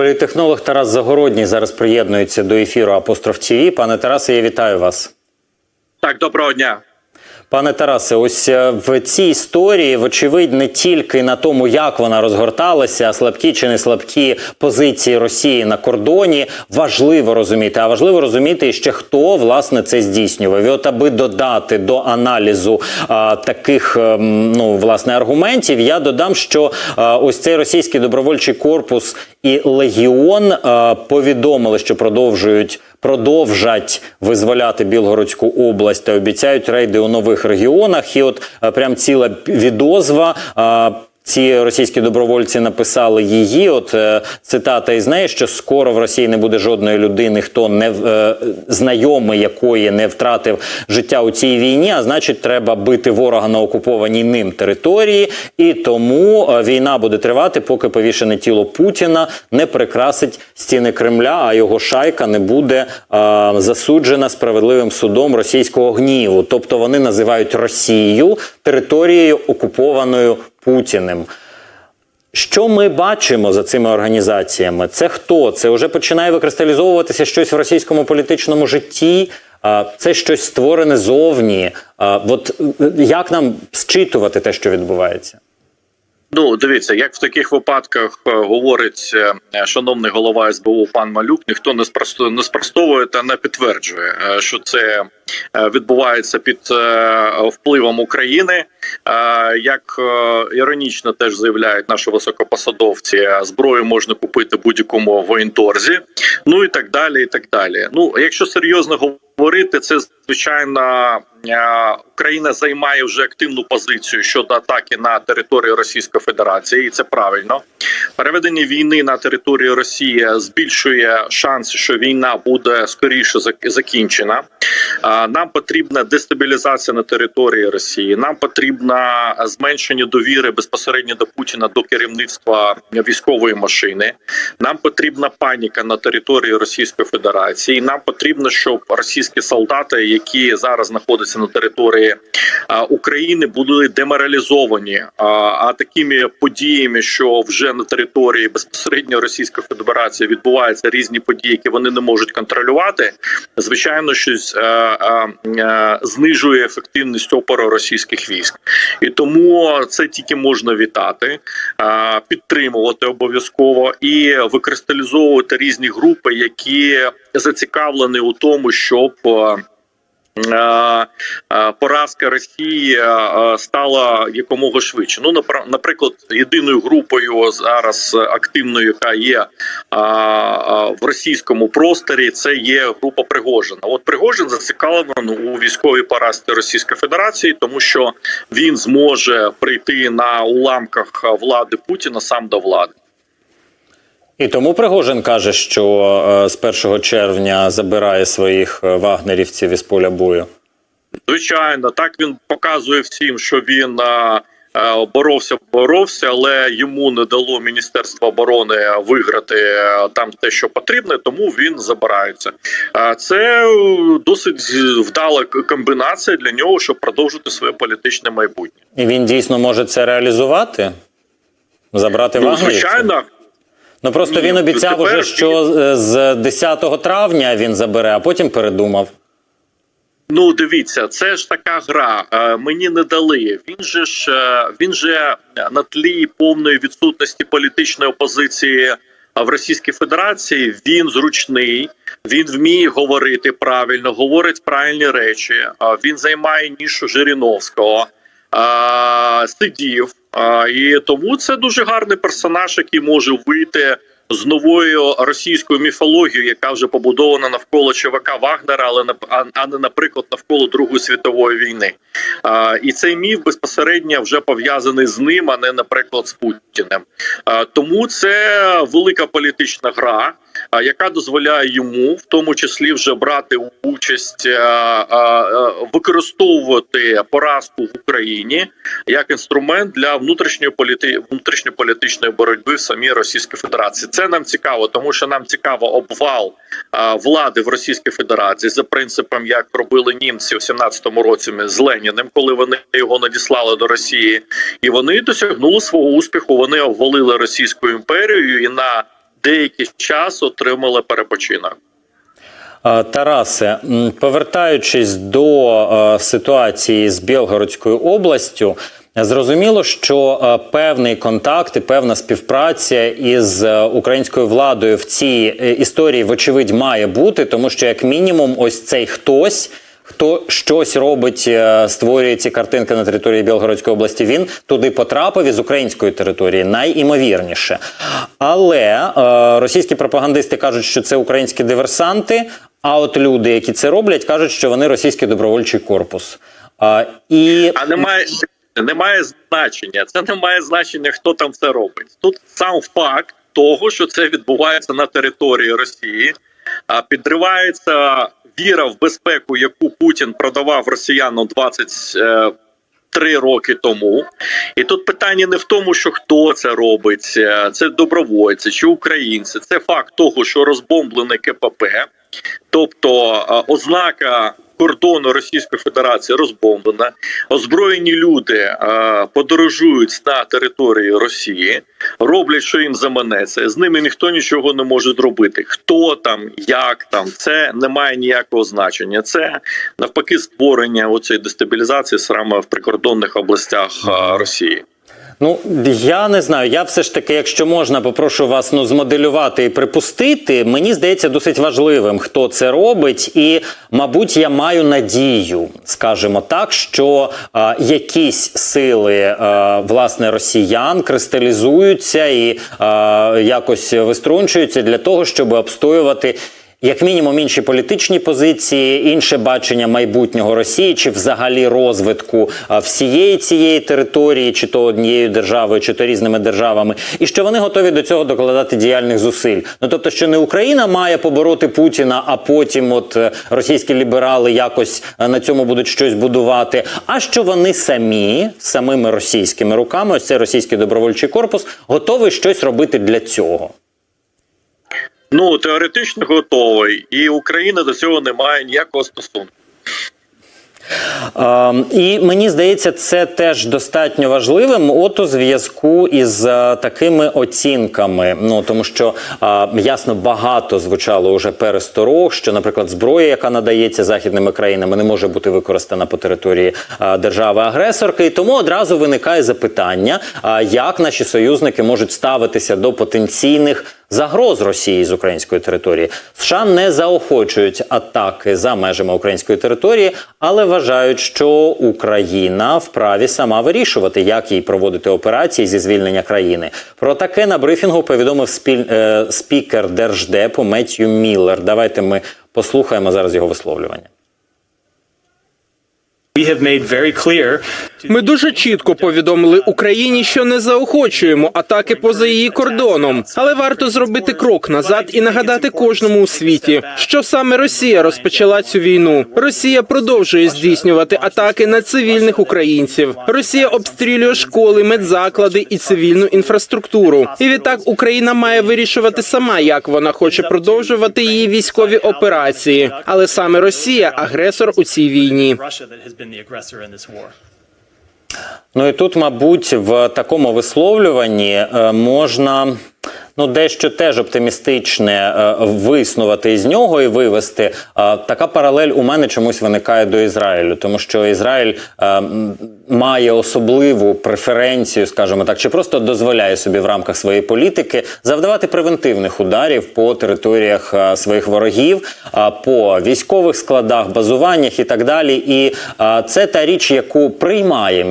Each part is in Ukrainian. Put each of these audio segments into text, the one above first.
Політехнолог Тарас Загородній зараз приєднується до ефіру Апостроф ТІВІ. Пане Тарасе, я вітаю вас. Так, доброго дня. Пане Тарасе, ось е, в цій історії, вочевидь, не тільки на тому, як вона розгорталася, слабкі чи не слабкі позиції Росії на кордоні, важливо розуміти, а важливо розуміти ще хто власне це здійснював. І от аби додати до аналізу а, таких ем, ну власне аргументів, я додам, що а, ось цей російський добровольчий корпус і легіон а, повідомили, що продовжують продовжать визволяти Білгородську область та обіцяють рейди у нових регіонах. І от е, прям ціла відозва. Ці російські добровольці написали її. От е, цитата із неї, що скоро в Росії не буде жодної людини, хто не е, знайомий якої не втратив життя у цій війні. А значить, треба бити ворога на окупованій ним території, і тому е, війна буде тривати, поки повішене тіло Путіна не прикрасить стіни Кремля, а його шайка не буде е, засуджена справедливим судом російського гніву. Тобто вони називають Росію територією окупованою Путіним. Що ми бачимо за цими організаціями? Це хто? Це вже починає викристалізовуватися щось в російському політичному житті. Це щось створене зовні. От е, як нам зчитувати те, що відбувається? Ну, дивіться, як в таких випадках е, говорить е, шановний голова СБУ пан Малюк, ніхто не спростує, не спростовує та не підтверджує, е, що це відбувається під впливом України. Як іронічно теж заявляють наші високопосадовці, зброю можна купити будь-якому воєнторзі, ну і так далі. І так далі. Ну, якщо серйозно говорити, це звичайно е, Україна займає вже активну позицію щодо атаки на територію Російської Федерації, і це правильно. Переведення війни на територію Росії збільшує шанси, що війна буде скоріше зак- закінчена. Нам потрібна дестабілізація на території Росії. Нам потрібна зменшення довіри безпосередньо до Путіна до керівництва військової машини. Нам потрібна паніка на території Російської Федерації. Нам потрібно, щоб російські солдати, які зараз знаходяться на території України, були деморалізовані. А, такими подіями, що вже на території безпосередньо Російської Федерації відбуваються різні події, які вони не можуть контролювати, звичайно, щось знижує ефективність опору російських військ, і тому це тільки можна вітати, підтримувати обов'язково і викристалізовувати різні групи, які зацікавлені у тому, щоб е, поразка Росії е, стала якомога швидше. Ну наприклад, єдиною групою зараз активною, яка є в російському просторі, це є група Пригожина. От Пригожин зацікавлений у військовій поразці Російської Федерації, тому що він зможе прийти на уламках влади Путіна сам до влади. І тому Пригожин каже, що е, з 1 червня забирає своїх е, вагнерівців із поля бою. Звичайно, так він показує всім, що він е, боровся, боровся, але йому не дало Міністерство оборони виграти там те, що потрібно, тому він забирається. Це досить вдала комбінація для нього, щоб продовжити своє політичне майбутнє. І він дійсно може це реалізувати? Забрати Ну, вагнерівців? звичайно, Ну просто Ні, він обіцяв тепер уже, що з 10 травня він забере, а потім передумав. Ну, дивіться, це ж така гра. Е, мені не дали. Він же ж е, він же на тлі повної відсутності політичної опозиції в Російській Федерації. Він зручний, він вміє говорити правильно, говорить правильні речі. Він займає нішу Жириновського, е, сидів. е, І тому це дуже гарний персонаж, який може вийти з новою російською міфологією, яка вже побудована навколо ЧВК Вагнера, але а, а не наприклад навколо Другої світової війни. А, і цей міф безпосередньо вже пов'язаний з ним, а не наприклад з Путіним. А, тому це велика політична гра. Яка дозволяє йому, в тому числі, вже брати участь, використовувати поразку в Україні як інструмент для внутрішньої політи... внутрішньополітичної боротьби в самій Російській Федерації. Це нам цікаво, тому що нам цікаво обвал влади в Російській Федерації за принципом, як робили німці у 17-му році з Леніним, коли вони його надіслали до Росії, і вони досягнули свого успіху. Вони обвалили Російську імперію і на деякий час отримали перепочинок. Е, Тарасе, повертаючись до е, ситуації з Білгородською областю, зрозуміло, що е, певний контакт і певна співпраця із українською владою в цій історії, вочевидь, має бути, тому що, як мінімум, ось цей хтось. Хто щось робить, е, створює ці картинки на території Білгородської області, він туди потрапив із української території, найімовірніше. Але е, російські пропагандисти кажуть, що це українські диверсанти. А от люди, які це роблять, кажуть, що вони російський добровольчий корпус. А, і А немає немає значення. Це не має значення, хто там це робить. Тут сам факт того, що це відбувається на території Росії, а підривається віра в безпеку, яку Путін продавав росіянам 23 роки тому. І тут питання не в тому, що хто це робить, е, це добровольці чи українці. Це факт того, що розбомблене КПП, тобто е, ознака. Кордону Російської Федерації розбомблена, озброєні люди е, подорожують на території Росії, роблять, що їм заманеться. З ними ніхто нічого не може зробити. Хто там, як там, це не має ніякого значення. Це навпаки створення оцієї дестабілізації саме в прикордонних областях е, Росії. Ну я не знаю. Я все ж таки, якщо можна, попрошу вас ну змоделювати і припустити. Мені здається досить важливим, хто це робить, і мабуть, я маю надію, скажімо так, що а, якісь сили а, власне росіян кристалізуються і а, якось виструнчуються для того, щоб обстоювати. Як мінімум інші політичні позиції, інше бачення майбутнього Росії, чи взагалі розвитку всієї цієї території, чи то однією державою, чи то різними державами, і що вони готові до цього докладати діяльних зусиль. Ну тобто, що не Україна має побороти Путіна, а потім, от е, російські ліберали якось е, на цьому будуть щось будувати. А що вони самі самими російськими руками, ось цей російський добровольчий корпус, готовий щось робити для цього. Ну теоретично готовий, і Україна до цього не має ніякого стосунку. Е, і мені здається, це теж достатньо важливим. От у зв'язку із е, такими оцінками. Ну тому що е, ясно багато звучало уже пересторог, що, наприклад, зброя, яка надається західними країнами, не може бути використана по території держави-агресорки. І тому одразу виникає запитання, е, як наші союзники можуть ставитися до потенційних. Загроз Росії з української території США не заохочують атаки за межами української території, але вважають, що Україна вправі сама вирішувати, як їй проводити операції зі звільнення країни. Про таке на брифінгу повідомив спіль, е, спікер держдепу Меттью Міллер. Давайте ми послухаємо зараз його висловлювання. We have made very clear Ми дуже чітко повідомили Україні, що не заохочуємо атаки поза її кордоном, але варто зробити крок назад і нагадати кожному у світі, що саме Росія розпочала цю війну. Росія продовжує здійснювати атаки на цивільних українців. Росія обстрілює школи, медзаклади і цивільну інфраструктуру. І відтак Україна має вирішувати сама, як вона хоче продовжувати її військові операції. Але саме Росія агресор у цій війні. time. Ну і тут, мабуть, в такому висловлюванні е, можна ну дещо теж оптимістичне е, виснувати із нього і вивести. Е, Така паралель у мене чомусь виникає до Ізраїлю, тому що Ізраїль має особливу преференцію, скажімо так, чи просто дозволяє собі в рамках своєї політики завдавати превентивних ударів по територіях своїх ворогів, по військових складах, базуваннях і так далі. І це та річ, яку приймає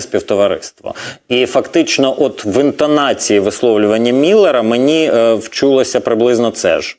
міжнародне співтовариство. І фактично, от в інтонації висловлювання Міллера мені е, вчулося приблизно це ж.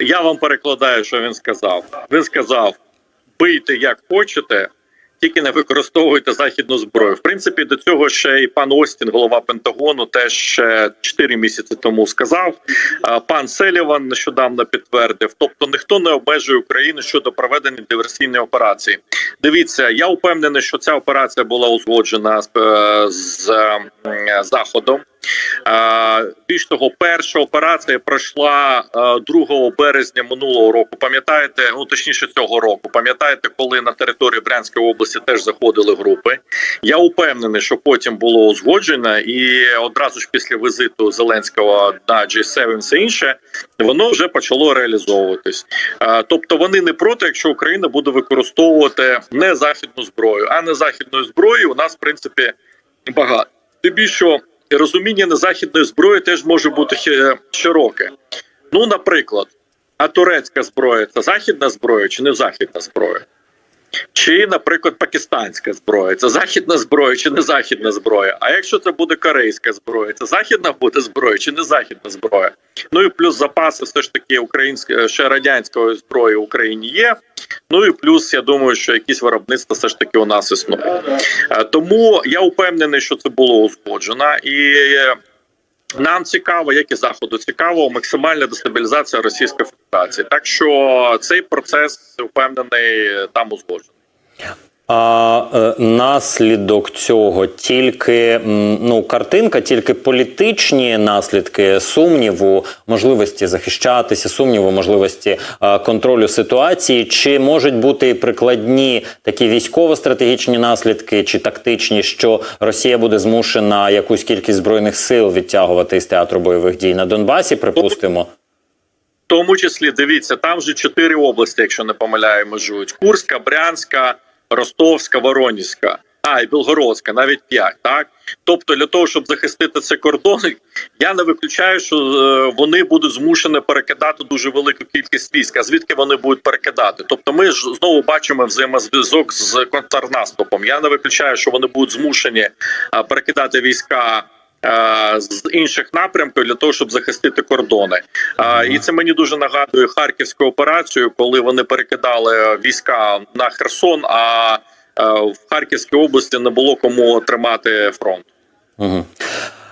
Я вам перекладаю, що він сказав. Він сказав: бийте як хочете, тільки не використовуйте західну зброю. В принципі, до цього ще і пан Остін, голова Пентагону, теж ще 4 місяці тому сказав. Пан Селіван нещодавно підтвердив. Тобто, ніхто не обмежує Україну щодо проведення диверсійної операції. Дивіться, я впевнений, що ця операція була узгоджена з, е, з е, заходом. Більш того, перша операція пройшла е, 2 березня минулого року. Пам'ятаєте, ну точніше цього року. Пам'ятаєте, коли на території Брянської області теж заходили групи. Я упевнений, що потім було узгоджено, і одразу ж після візиту Зеленського на G7 все інше, воно вже почало реалізовуватись. Тобто вони не проти, якщо Україна буде використовувати не західну зброю, а не західної зброї у нас в принципі багато. Тим більше що розуміння незахідної зброї теж може бути широке. Ну, наприклад, а турецька зброя це західна зброя чи не західна зброя? Чи, наприклад, пакистанська зброя це західна зброя чи не західна зброя? А якщо це буде корейська зброя, це західна буде зброя чи не західна зброя? Ну і плюс запаси все ж таки української ще радянської зброї в Україні є. Ну і плюс я думаю, що якісь виробництва все ж таки у нас існує. Е, Тому я впевнений, що це було узгоджено і. Нам цікаво, як і заходу цікаво, максимальна дестабілізація Російської Федерації. Так що цей процес впевнений там узгоджений. А е, наслідок цього тільки ну картинка, тільки політичні наслідки сумніву, можливості захищатися, сумніву, можливості контролю ситуації, чи можуть бути прикладні такі військово-стратегічні наслідки чи тактичні, що Росія буде змушена якусь кількість збройних сил відтягувати із театру бойових дій на Донбасі, припустимо. Тому числі дивіться, там вже чотири області, якщо не помиляю, межують: Курська, Брянська, Ростовська, Воронізька. А, і Білгородська, навіть п'ять. Так, тобто, для того, щоб захистити це кордон, я не виключаю, що е, вони будуть змушені перекидати дуже велику кількість військ. А звідки вони будуть перекидати? Тобто, ми ж знову бачимо взаємозв'язок з контрнаступом. Я не виключаю, що вони будуть змушені перекидати війська. Е, З інших напрямків для того, щоб захистити кордони, і це мені дуже нагадує харківську операцію, коли вони перекидали війська на Херсон. А е, в Харківській області не було кому тримати фронт. Угу.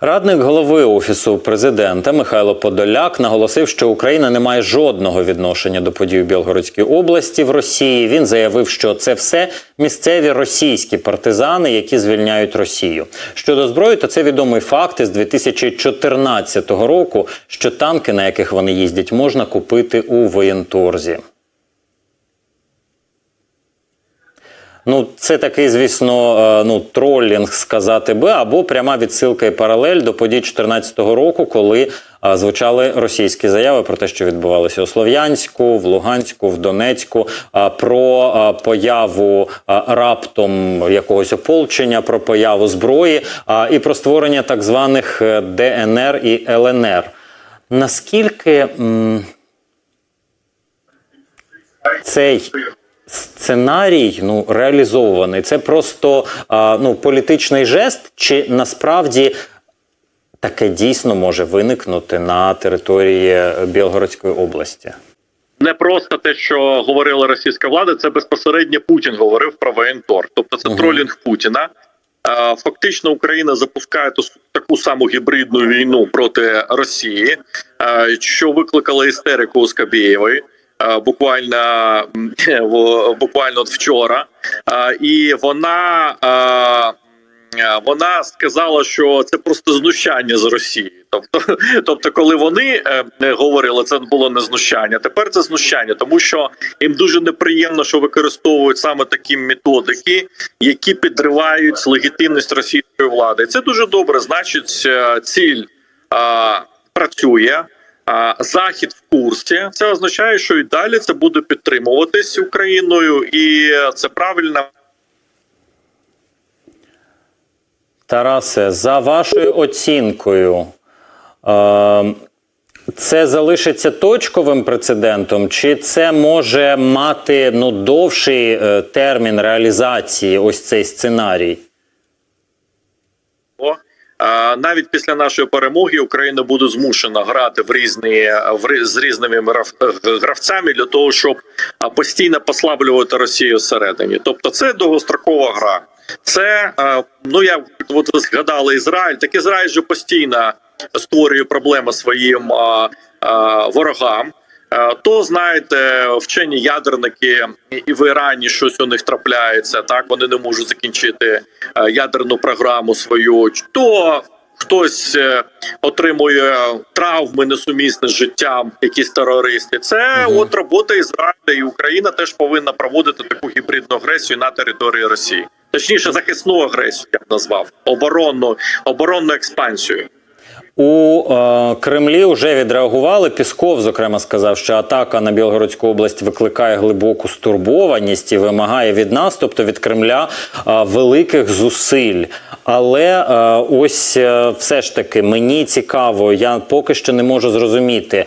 Радник голови офісу президента Михайло Подоляк наголосив, що Україна не має жодного відношення до подій у Білгородській області в Росії. Він заявив, що це все місцеві російські партизани, які звільняють Росію. Щодо зброї, то це відомий факт із 2014 року, що танки, на яких вони їздять, можна купити у воєнторзі. Ну, це такий, звісно, е, ну тролінг сказати би, або пряма відсилка і паралель до подій 2014 року, коли е, звучали російські заяви про те, що відбувалося у Слов'янську, в Луганську, в Донецьку, е, про появу раптом якогось ополчення, про появу зброї і про створення так званих ДНР і ЛНР. Наскільки цей сценарій ну реалізований. Це просто а, ну політичний жест, чи насправді таке дійсно може виникнути на території Білгородської області? Не просто те, що говорила російська влада, це безпосередньо Путін говорив про воєнтор. Тобто це Мгм. тролінг Путіна. Е, Фактично, Україна запускає таку саму гібридну війну проти Росії, е, що викликало істерику у Скабєєвої. Е, Буквально буквально вчора, Е, і вона е, вона сказала, що це просто знущання з Росії. Тобто, тобто, коли вони говорили, це було не знущання. Тепер це знущання, тому що їм дуже неприємно, що використовують саме такі методики, які підривають легітимність російської влади. Це дуже добре. Значить, ціль е, працює. Захід в курсі це означає, що і далі це буде підтримуватись Україною, і це правильно. Тарасе, за вашою оцінкою, це залишиться точковим прецедентом, чи це може мати ну, довший е, термін реалізації ось цей сценарій? Навіть після нашої перемоги Україна буде змушена грати в різні в з різними грав- гравцями для того, щоб постійно послаблювати Росію всередині. Тобто, це довгострокова гра. Це ну я от ви згадали Ізраїль. Так Ізраїль же постійно створює проблеми своїм а, а, ворогам. Е, То знаєте, вчені ядерники і в Ірані щось у них трапляється. Так вони не можуть закінчити е, ядерну програму свою. То хтось е, отримує травми несумісні з життям, якісь терористи. Це от робота Ізраїля, і Україна теж повинна проводити таку гібридну агресію на території Росії. Точніше, захисну агресію я б назвав оборонну оборонну експансію. У е, Кремлі вже відреагували. Пісков, зокрема, сказав, що атака на Білгородську область викликає глибоку стурбованість і вимагає від нас, тобто від Кремля, е, великих зусиль. Але е, ось е, все ж таки мені цікаво, я поки що не можу зрозуміти.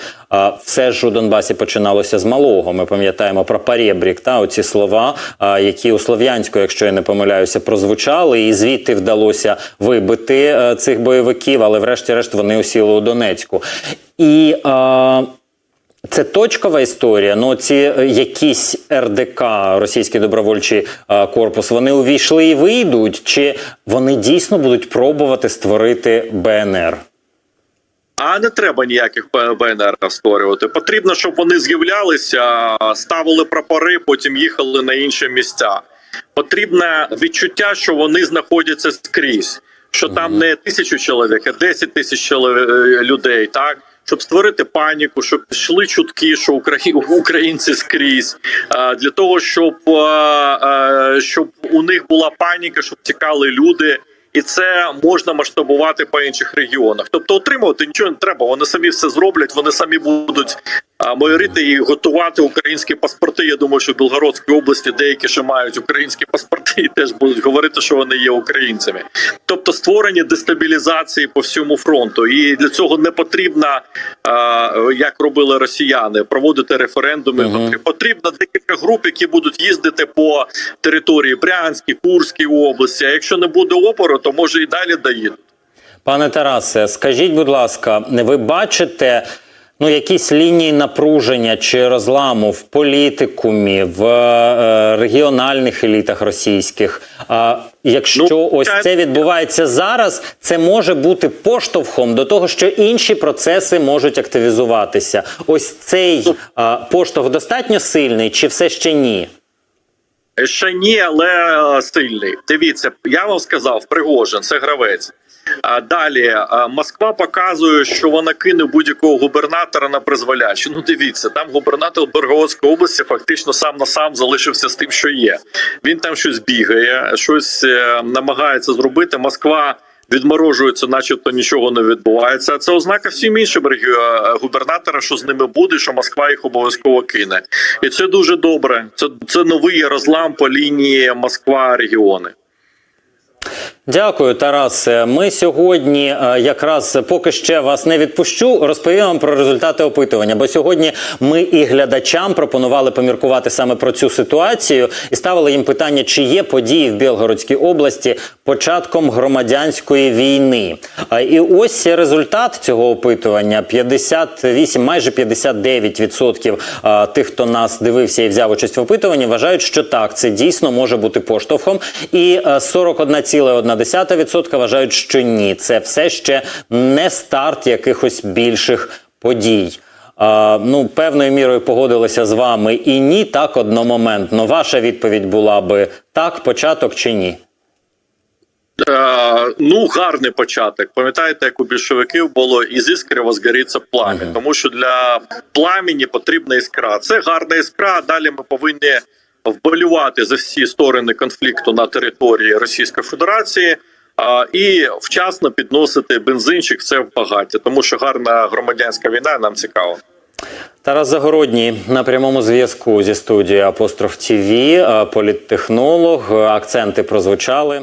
все ж у Донбасі починалося з малого. Ми пам'ятаємо про Парєбрік, та оці слова, які у слов'янську, якщо я не помиляюся, прозвучали, і звідти вдалося вибити е, цих бойовиків, але врешті-решт вони осіли у Донецьку. І е, це точкова історія. Ну, ці е, якісь РДК, російський добровольчий е, корпус, вони увійшли і вийдуть, чи вони дійсно будуть пробувати створити БНР? А не треба ніяких БНР створювати. Потрібно, щоб вони з'являлися, ставили прапори, потім їхали на інші місця. Потрібне відчуття, що вони знаходяться скрізь, що там не тисячу чоловік, а 10 тисяч е, людей, так. Щоб створити паніку, щоб йшли чутки, що українці скрізь, для того, щоб, щоб у них була паніка, щоб тікали люди, і це можна масштабувати по інших регіонах. Тобто отримувати нічого не треба. Вони самі все зроблять, вони самі будуть майорити і готувати українські паспорти. Я думаю, що в Білгородській області деякі ще мають українські паспорти і теж будуть говорити, що вони є українцями. Тобто створення дестабілізації по всьому фронту, і для цього не потрібно, як робили росіяни, проводити референдуми. Мгм. Потрібно декілька груп, які будуть їздити по території Брянській, Курській області. А якщо не буде опору, то може і далі доїдуть. Пане Тарасе, скажіть, будь ласка, ви бачите ну, якісь лінії напруження чи розламу в політикумі, в е, регіональних елітах російських? А якщо Ну, ось я- це відбувається зараз, це може бути поштовхом до того, що інші процеси можуть активізуватися. Ось цей е, поштовх достатньо сильний, чи все ще ні? Ще ні, але е, сильний. Дивіться, я вам сказав, Пригожин, це гравець. А далі е, Москва показує, що вона кине будь-якого губернатора на призволяще. Ну дивіться, там губернатор Борговської області фактично сам на сам залишився з тим, що є. Він там щось бігає, щось е, намагається зробити. Москва відморожується, начебто нічого не відбувається. Це ознака всім іншим губернатора, що з ними буде, що Москва їх обов'язково кине. І це дуже добре. Це, це новий розлам по лінії Москва регіони. Дякую, Тарас. Ми сьогодні, е, якраз поки ще вас не відпущу, розповім вам про результати опитування. Бо сьогодні ми і глядачам пропонували поміркувати саме про цю ситуацію і ставили їм питання, чи є події в Білгородській області початком громадянської війни. І ось результат цього опитування: 58, майже 59% тих, хто нас дивився і взяв участь в опитуванні, вважають, що так це дійсно може бути поштовхом, і е, 41 2,1% вважають, що ні. Це все ще не старт якихось більших подій. Е, ну, певною мірою погодилися з вами і ні, так одномоментно. Ваша відповідь була би так, початок чи ні? Е, ну, гарний початок. Пам'ятаєте, як у більшовиків було із іскри возгориться плам'я, тому що для пламені потрібна іскра. Це гарна іскра. Далі ми повинні вболівати за всі сторони конфлікту на території Російської Федерації. І вчасно підносити бензинчик Це в багаття, тому що гарна громадянська війна нам цікава. Тарас Загородній на прямому зв'язку зі студією Апостроф ТІВІ, політтехнолог. Акценти прозвучали.